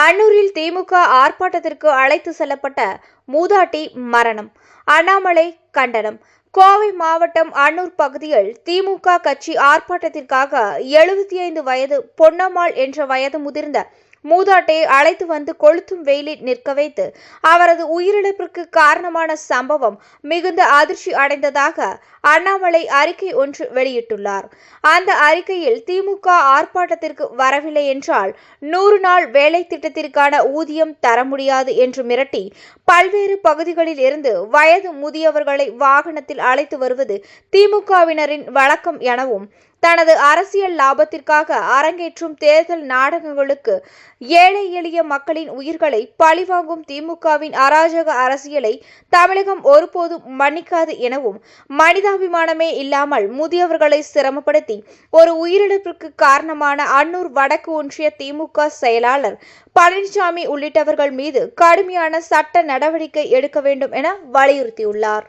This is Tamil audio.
அன்னூரில் திமுக ஆர்ப்பாட்டத்திற்கு அழைத்து செல்லப்பட்ட மூதாட்டி மரணம் அண்ணாமலை கண்டனம். கோவை மாவட்டம் அன்னூர் பகுதியில் திமுக கட்சி ஆர்ப்பாட்டத்திற்காக எழுபத்தி ஐந்து வயது பொன்னம்மாள் என்ற வயது முதிர்ந்த மூதாட்டை அழைத்து வந்து கொளுத்தும் வெயிலில் நிற்க வைத்து அவரது உயிரிழப்பிற்கு காரணமான சம்பவம் மிகுந்த அதிர்ச்சி அடைந்ததாக அண்ணாமலை அறிக்கை ஒன்று வெளியிட்டுள்ளார். அந்த அறிக்கையில் திமுக ஆர்ப்பாட்டத்திற்கு வரவில்லை என்றால் நூறு நாள் வேலை திட்டத்திற்கான ஊதியம் தர முடியாது என்று மிரட்டி பல்வேறு பகுதிகளில் இருந்து வயது முதியவர்களை வாகனத்தில் அழைத்து வருவது திமுகவினரின் வழக்கம் எனவும் தனது அரசியல் லாபத்திற்காக அரங்கேற்றும் தேர்தல் நாடகங்களுக்கு ஏழை எளிய மக்களின் உயிர்களை பழிவாங்கும் திமுகவின் அராஜக அரசியலை தமிழகம் ஒருபோதும் மன்னிக்காது எனவும் மனிதாபிமானமே இல்லாமல் முதியவர்களை சிரமப்படுத்தி ஒரு உயிரிழப்பிற்கு காரணமான அன்னூர் வடக்கு ஒன்றிய திமுக செயலாளர் பழனிசாமி உள்ளிட்டவர்கள் மீது கடுமையான சட்ட நடவடிக்கை எடுக்க வேண்டும் என வலியுறுத்தியுள்ளார்.